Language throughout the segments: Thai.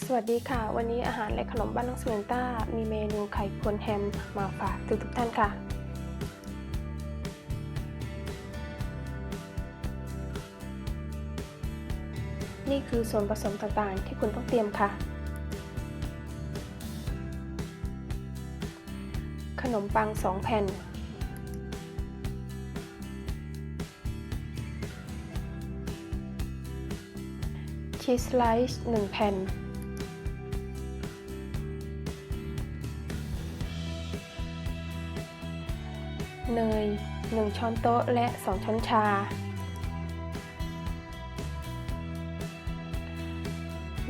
สวัสดีค่ะ วันนี้อาหารและขนมบ้านน้องสเวนต้า มีเมนูไข่พวนแฮมมาฝากทุกทุกท่านค่ะ นี่คือส่วนผสมต่างๆ ที่คุณต้องเตรียมค่ะ ขนมปัง 2 แผ่น ชีสสไลซ์ 1 แผ่น เนย 1 ช้อนโต๊ะและ 2 ช้อนชา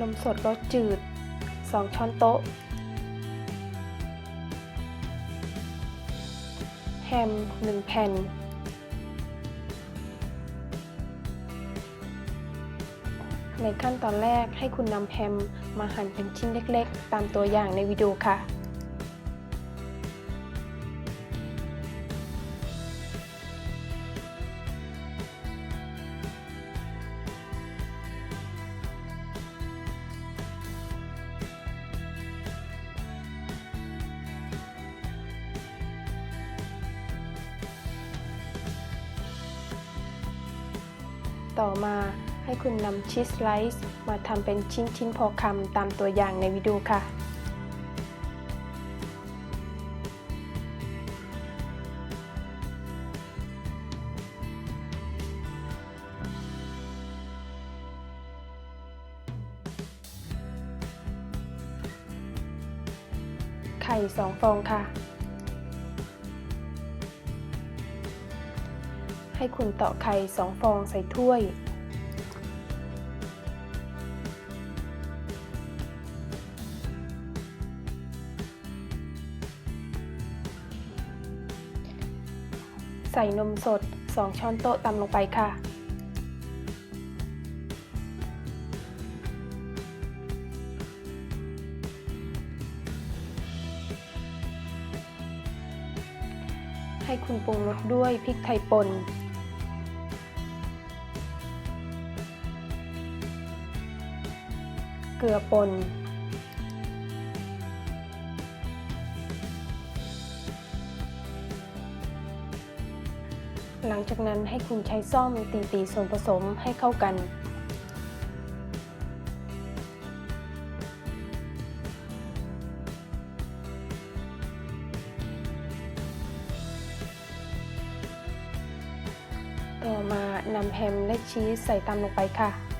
นมสดรสจืด 2 ช้อนโต๊ะ แฮม 1 แผ่น ในขั้นตอนแรกให้คุณนำแฮมมาหั่นเป็นชิ้นเล็กๆ ตามตัวอย่างในวิดีโอค่ะ ต่อมาให้คุณนำชีสไลซ์มาทำเป็นชิ้นๆพอคำตามตัวอย่างในวิดีโอค่ะไข่สองฟองค่ะ ให้คุณตาะไข่สองฟองใส่ถ้วย ใส่นมสด 2 ช้อนโต๊ะตำลงไปค่ะให้คุณปรุงรสด้วยพริกไทยป่น เกลือป่นหลังจากนั้นให้คุณใช้ซ่อมตีตีส่วนผสมให้เข้ากัน ต่อมานำแฮมและชีสใส่ตามลงไปค่ะ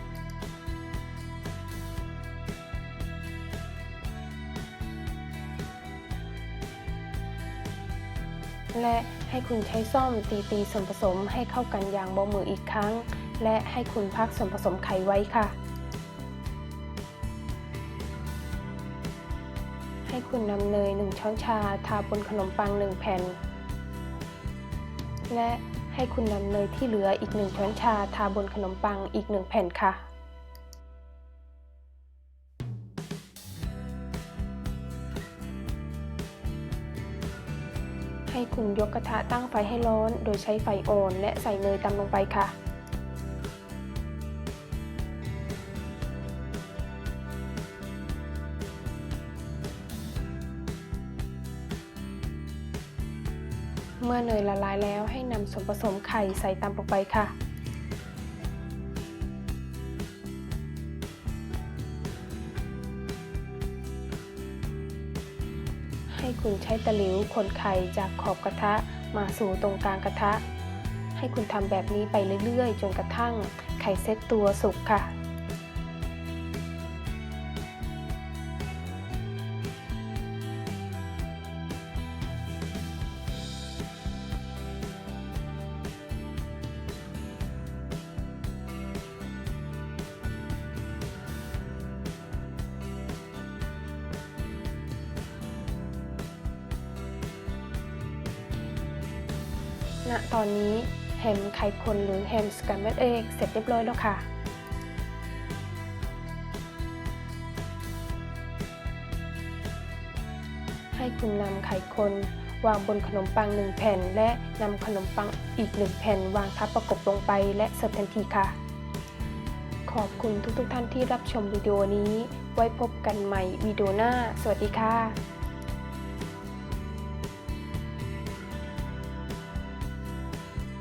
และให้คุณใช้ซ่อมตีตีส่วนผสมให้เข้ากันอย่างเบามืออีกครั้ง และให้คุณพักส่วนผสมไข่ไว้ค่ะ ให้คุณนำเนย 1 ช้อนชา ทาบนขนมปัง 1 แผ่น และให้คุณนำเนยที่เหลืออีก 1 ช้อนชา ทาบนขนมปังอีก 1 แผ่นค่ะ ให้คุณยกกระทะตั้งไฟให้ร้อน โดยใช้ไฟอ่อนและใส่เนยตามลงไปค่ะ เมื่อเนยละลายแล้วให้นำส่วนผสมไข่ใส่ตามลงไปค่ะ ให้คุณใช้ตะหลิวคนไข่จากขอบกระทะมาสู่ตรงกลางกระทะ ให้คุณทำแบบนี้ไปเรื่อยๆ จนกระทั่งไข่เซ็ตตัวสุกค่ะ ณตอนนี้แฮมไข่คนหรือแฮมสกัมเบลเอกเสร็จเรียบร้อยแล้วค่ะ ให้คุณนำไข่คนวางบนขนมปังหนึ่งแผ่น และนำขนมปังอีกหนึ่งแผ่น วางทับประกบลงไปและเสิร์ฟทันทีค่ะขขอบคุณทุกๆท่านที่รับชมวิดีโอนี้ ไว้พบกันใหม่วิดีโอหน้า สวัสดีค่ะ